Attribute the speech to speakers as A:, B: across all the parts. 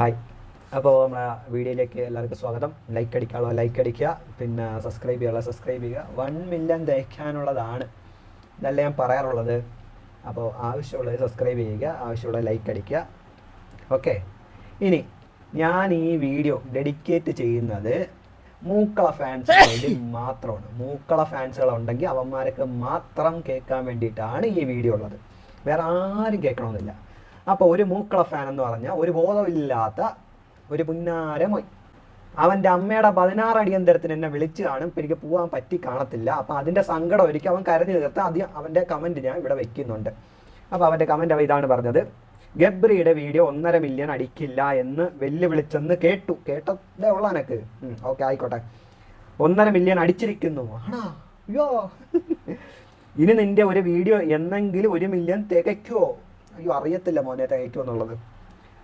A: Hi. അപ്പോൾ നമ്മുടെ വീഡിയോയിലേക്ക് എല്ലാവർക്കും സ്വാഗതം. ലൈക്ക് അടിക്കാനുള്ള ലൈക്ക് അടിക്കുക പിന്നെ സബ്സ്ക്രൈബ് ചെയ്യാനുള്ള സബ്സ്ക്രൈബ് ചെയ്യുക. വൺ മില്യൺ തയ്ക്കാനുള്ളതാണ് ഇതല്ല ഞാൻ പറയാറുള്ളത്. അപ്പോൾ ആവശ്യമുള്ളത് സബ്സ്ക്രൈബ് ചെയ്യുക ആവശ്യമുള്ള ലൈക്ക് അടിക്കുക. ഓക്കെ ഇനി ഞാൻ ഈ വീഡിയോ ഡെഡിക്കേറ്റ് ചെയ്യുന്നത് മൂക്കള ഫാൻസ് മാത്രമാണ്. മൂക്കള ഫാൻസുകൾ ഉണ്ടെങ്കിൽ അവന്മാർക്ക് മാത്രം കേൾക്കാൻ വേണ്ടിയിട്ടാണ് ഈ വീഡിയോ ഉള്ളത്. വേറെ ആരും കേൾക്കണമെന്നില്ല. അപ്പോൾ ഒരു മൂക്കള ഫാൻ എന്ന് പറഞ്ഞാൽ ഒരു ബോധമില്ലാത്ത ഒരു പുന്നാര മൊയ്. അവന്റെ അമ്മയുടെ പതിനാറ് അടിയന്തരത്തിന് എന്നെ വിളിച്ച് കാണും. എനിക്ക് പോകാൻ പറ്റി കാണത്തില്ല. അപ്പം അതിന്റെ സങ്കടം ഒരിക്കൽ അവൻ കരഞ്ഞു തീർത്ത് ആദ്യം അവന്റെ കമന്റ് ഞാൻ ഇവിടെ വെക്കുന്നുണ്ട്. അപ്പോൾ അവന്റെ കമന്റ് അവ ഇതാണ് പറഞ്ഞത്. ഗബ്രിയുടെ വീഡിയോ ഒന്നര മില്യൺ അടിക്കില്ല എന്ന് വെല്ലുവിളിച്ചെന്ന് കേട്ടു. കേട്ടതേ ഉള്ള എനക്ക് ഓക്കെ ആയിക്കോട്ടെ. ഒന്നര മില്യൺ അടിച്ചിരിക്കുന്നു. ആണോ? അയ്യോ. ഇനി നിന്റെ ഒരു വീഡിയോ എന്നെങ്കിലും ഒരു മില്യൺ തികയ്ക്കുമോ അയ്യോ അറിയത്തില്ല മോനെ തികയ്ക്കുമോ എന്നുള്ളത്.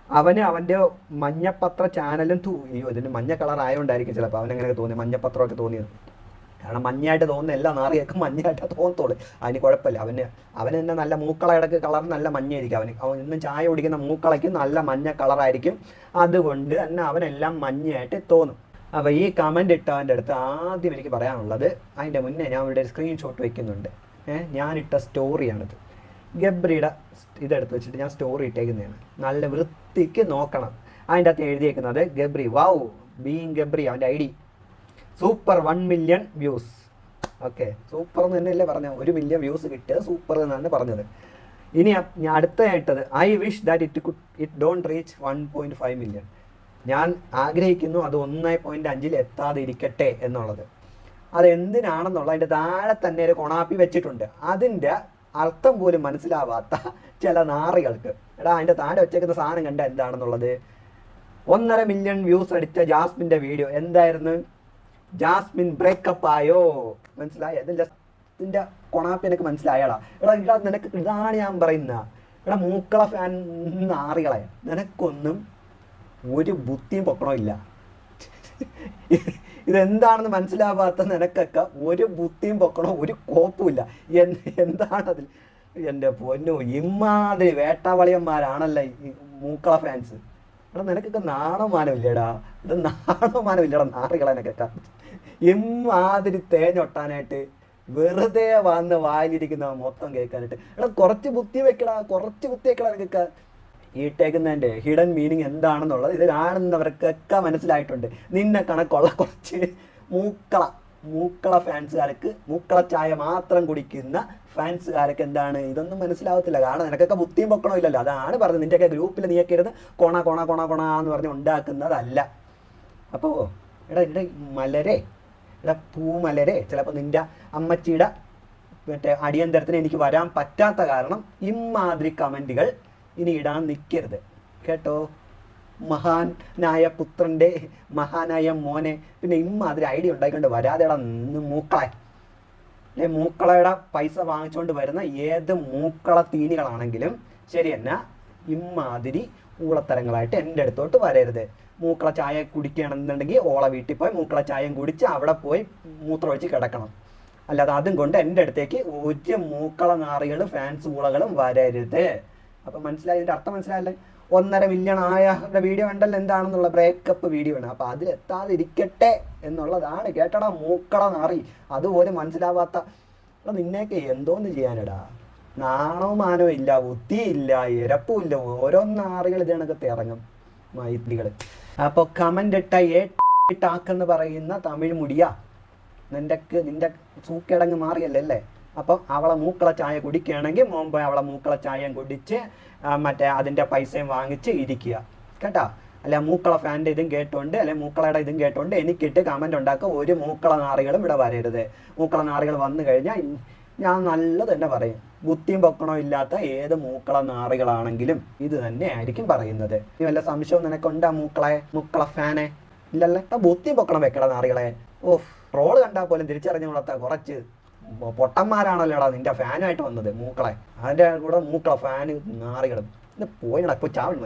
A: അവന് അവന്റെ മഞ്ഞപ്പത്ര ചാനലും അയ്യോ ഇതിന് മഞ്ഞ കളർ ആയതുകൊണ്ടായിരിക്കും ചിലപ്പോൾ അവനങ്ങനെ തോന്നി മഞ്ഞപ്പത്രമൊക്കെ തോന്നിയത്. കാരണം മഞ്ഞായിട്ട് തോന്നുന്ന എല്ലാ നാറിയൊക്കെ മഞ്ഞായിട്ട് തോന്നത്തോളൂ അതിന് കുഴപ്പമില്ല. അവന് അവന് തന്നെ നല്ല മൂക്കളയുടെ കളർ നല്ല മഞ്ഞായിരിക്കും അവന്. അവൻ ഇന്നും ചായ കുടിക്കുന്ന മൂക്കളയ്ക്ക് നല്ല മഞ്ഞ കളറായിരിക്കും. അതുകൊണ്ട് തന്നെ അവനെല്ലാം മഞ്ഞയായിട്ട് തോന്നും. അപ്പോൾ ഈ കമന്റ് ഇട്ടവന്റെ അടുത്ത് ആദ്യം എനിക്ക് പറയാനുള്ളത് അതിന്റെ മുന്നേ ഞാൻ ഒരു സ്ക്രീൻഷോട്ട് വെക്കുന്നുണ്ട്. ഏഹ് ഞാനിട്ട സ്റ്റോറിയാണിത് ഗബ്രിയുടെ ഇതെടുത്ത് വെച്ചിട്ട് ഞാൻ സ്റ്റോറി ഇട്ടേക്കുന്നതാണ്. നല്ല വൃത്തിക്ക് നോക്കണം. അതിന്റെ അകത്ത് എഴുതിയേക്കുന്നത് ഗബ്രി വാവ് ബീങ് ഗബ്രി അവന്റെ I D. Super one million views. Okay super എന്ന് തന്നെയല്ലേ പറഞ്ഞ ഒരു മില്യൺ വ്യൂസ് കിട്ടുക സൂപ്പർ എന്നാണ് പറഞ്ഞത്. ഇനി ഞാൻ അടുത്തതായിട്ടത് I wish that it could it don't reach one point five million ഞാൻ ആഗ്രഹിക്കുന്നു അത് ഒന്ന് പോയിന്റ് അഞ്ചിൽ എത്താതെ ഇരിക്കട്ടെ എന്നുള്ളത്. അത് എന്തിനാണെന്നുള്ള അതിന്റെ താഴെ തന്നെ ഒരു കൊണാപ്പി വെച്ചിട്ടുണ്ട്. അതിന്റെ അർത്ഥം പോലും മനസ്സിലാവാത്ത ചില നാറികൾക്ക്. എടാ അതിന്റെ താഴെ വെച്ചേക്കുന്ന സാധനം കണ്ട എന്താണെന്നുള്ളത്? ഒന്നര മില്യൺ വ്യൂസ് അടിച്ച ജാസ്മിന്റെ വീഡിയോ എന്തായിരുന്നു? ജാസ്മിൻ ബ്രേക്കപ്പ് ആയോ? മനസ്സിലായോ? ഇതിന്റെ ഇതിന്റെ കൊണാപ്പ് എനിക്ക് മനസ്സിലായടാ. എടാ ഇടാ നിനക്ക് ഇതാണ് ഞാൻ പറയുന്ന. എടാ മൂക്കള ഫാൻ നാറികളെ നിനക്കൊന്നും ഒരു ബുദ്ധിയും പൊക്കണമില്ല ഇതെന്താണെന്ന് മനസ്സിലാവാത്ത നിനക്കൊക്കെ ഒരു ബുദ്ധിയും പൊക്കണോ? ഒരു കോപ്പുമില്ല. എന്ത് എന്താണതിൽ? എന്റെ പൊന്നു ഇമാതിരി വേട്ടാവളിയന്മാരാണല്ലോ ഈ മൂക്കള ഫാൻസ് എടാ നിനക്കൊക്കെ നാണമാനമില്ലേടാ? ഇത് നാണമാനമില്ലടാ നാറികളെ നിനക്കൊക്കെ. ഇമാതിരി തേഞ്ഞൊട്ടാനായിട്ട് വെറുതെ വന്ന് വായിലിരിക്കുന്ന മൊത്തം കേൾക്കാനായിട്ട്. എടാ കുറച്ച് ബുദ്ധി വെക്കടാ കുറച്ച് ബുദ്ധി വെക്കടാ നിനക്കൊക്കെ. ഈ ഇട്ടേക്കുന്നതിന്റെ ഹിഡൻ മീനിങ് എന്താണെന്നുള്ളത് ഇത് കാണുന്നവർക്കൊക്കെ മനസ്സിലായിട്ടുണ്ട്. നിന്നെ കണക്കുള്ള കുറച്ച് മൂക്കള മൂക്കള ഫാൻസുകാർക്ക് മൂക്കള ചായ മാത്രം കുടിക്കുന്ന ഫാൻസുകാരൊക്കെ എന്താണ്? ഇതൊന്നും മനസ്സിലാവത്തില്ല. കാരണം നിനക്കൊക്കെ ബുദ്ധിയും പൊക്കണോ ഇല്ലല്ലോ? അതാണ് പറഞ്ഞത്. നിന്റെയൊക്കെ ഗ്രൂപ്പിൽ നീയൊക്കെ ഇരുന്ന് കൊണ കൊണ കൊണ കൊണ എന്ന് പറഞ്ഞ് ഉണ്ടാക്കുന്നതല്ല. അപ്പോൾ എടാ എന്റെ മലരെ എടാ പൂമലരെ ചിലപ്പോൾ നിന്റെ അമ്മച്ചിയുടെ മറ്റേ അടിയന്തരത്തിന് എനിക്ക് വരാൻ പറ്റാത്ത കാരണം ഇമാതിരി കമന്റുകൾ ഇനി ഇടാൻ നിൽക്കരുത് കേട്ടോ? മഹാനായ പുത്രന്റെ മഹാനായ മോനെ പിന്നെ ഇമാതിരി ഐഡിയ ഉണ്ടായിക്കൊണ്ട് വരാതെടാ നിന്ന് മൂക്കളെ. അല്ലെ മൂക്കളയുടെ പൈസ വാങ്ങിച്ചുകൊണ്ട് വരുന്ന ഏത് മൂക്കള തീനികളാണെങ്കിലും ശരി എന്നാ ഇമ്മാതിരി ഊളത്തരങ്ങളായിട്ട് എന്റെ അടുത്തോട്ട് വരരുത്. മൂക്കള ചായ കുടിക്കുകയാണെന്നുണ്ടെങ്കിൽ ഓള വീട്ടിൽ പോയി മൂക്കള ചായയും കുടിച്ച് അവിടെ പോയി മൂത്രമൊഴിച്ച് കിടക്കണം. അല്ലാതെ അതും കൊണ്ട് എന്റെ അടുത്തേക്ക് ഒരു മൂക്കള നാറികളും ഫാൻസ് ഊളകളും വരരുത്. അപ്പം മനസ്സിലായി ഇതിന്റെ അർത്ഥം മനസ്സിലായല്ലേ? ഒന്നര മില്യൺ ആയ വീഡിയോ ഉണ്ടല്ലോ എന്താണെന്നുള്ള ബ്രേക്കപ്പ് വീഡിയോ ആണ്. അപ്പോൾ അതിലെത്താതിരിക്കട്ടെ എന്നുള്ളതാണ് കേട്ടടാ മൂക്കട നാറി. അതുപോലെ മനസ്സിലാവാത്ത. നിന്നെയൊക്കെ എന്തോന്ന് ചെയ്യാനടാ? നാണോ മാനോ ഇല്ല ബുദ്ധിയില്ല ഇരപ്പും ഇല്ല ഓരോ ഇതിനൊക്കെ ഇറങ്ങും മൈത്രികൾ അപ്പോൾ കമന്റ് ഇട്ട ഏട്ടാക്കെന്ന് പറയുന്ന തമിഴ് മുടിയാ. നിന്റെ നിന്റെ സൂക്കേടങ്ങ് മാറിയല്ലേ അല്ലേ? അപ്പം അവളെ മൂക്കള ചായ കുടിക്കുകയാണെങ്കിൽ മുമ്പ് അവളെ മൂക്കള ചായയും കുടിച്ച് മറ്റേ അതിന്റെ പൈസയും വാങ്ങിച്ച് ഇരിക്കുക. കേട്ടോ? അല്ല മൂക്കള ഫാന്റെ ഇതും കേട്ടോണ്ട് അല്ലെ മൂക്കളയുടെ ഇതും കേട്ടോണ്ട് എനിക്കിട്ട് കമന്റ് ഉണ്ടാക്കുക. ഒരു മൂക്കള നാറികളും ഇവിടെ വരരുത്. മൂക്കള നാറികൾ വന്നു കഴിഞ്ഞാൽ ഞാൻ നല്ലത് തന്നെ പറയും. ബുദ്ധിയും പൊക്കണോ ഇല്ലാത്ത ഏത് മൂക്കള നാറികളാണെങ്കിലും ഇത് തന്നെ ആയിരിക്കും പറയുന്നത്. ഇനി വല്ല സംശയവും നിനക്കുണ്ടാ മൂക്കളെ മൂക്കള ഫാനെ? ഇല്ലല്ലേ. ബുദ്ധിയും പൊക്കണം വെക്കട നാറികളെ. ഓഫ്. റോൾ കണ്ടാൽ പോലും തിരിച്ചറിഞ്ഞു കൊടുത്താൽ കുറച്ച് പൊട്ടന്മാരാണല്ലോടാ നിന്റെ ഫാനായിട്ട് വന്നത് മൂക്കളെ. അതിന്റെ കൂടെ മൂക്കള ഫാന് നാറികളും ഇത് പോയി നടക്കും ചാവൽ